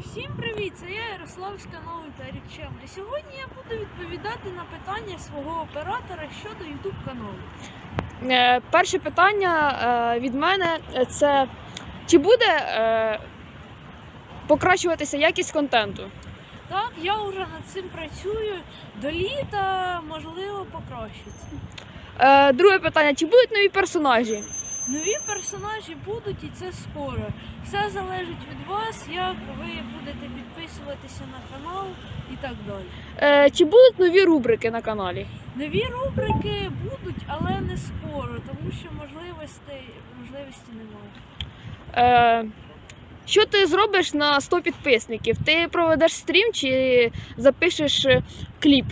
Всім привіт! Це я Ярослав з каналу Тарік Чемний. Сьогодні я буду відповідати на питання свого оператора щодо YouTube каналу. Е, Перше питання е, від мене е, це чи буде е, покращуватися якість контенту? Так, я вже над цим працюю. До літа можливо покращиться. Е, Друге питання: чи будуть нові персонажі? Нові персонажі будуть і це скоро. Все залежить від вас, як ви будете підписуватися на канал і так далі. Е, Чи будуть нові рубрики на каналі? Нові рубрики будуть, але не скоро, тому що можливостей можливості немає. Е, Що ти зробиш на 100 підписників? Ти проведеш стрім чи запишеш е, кліп?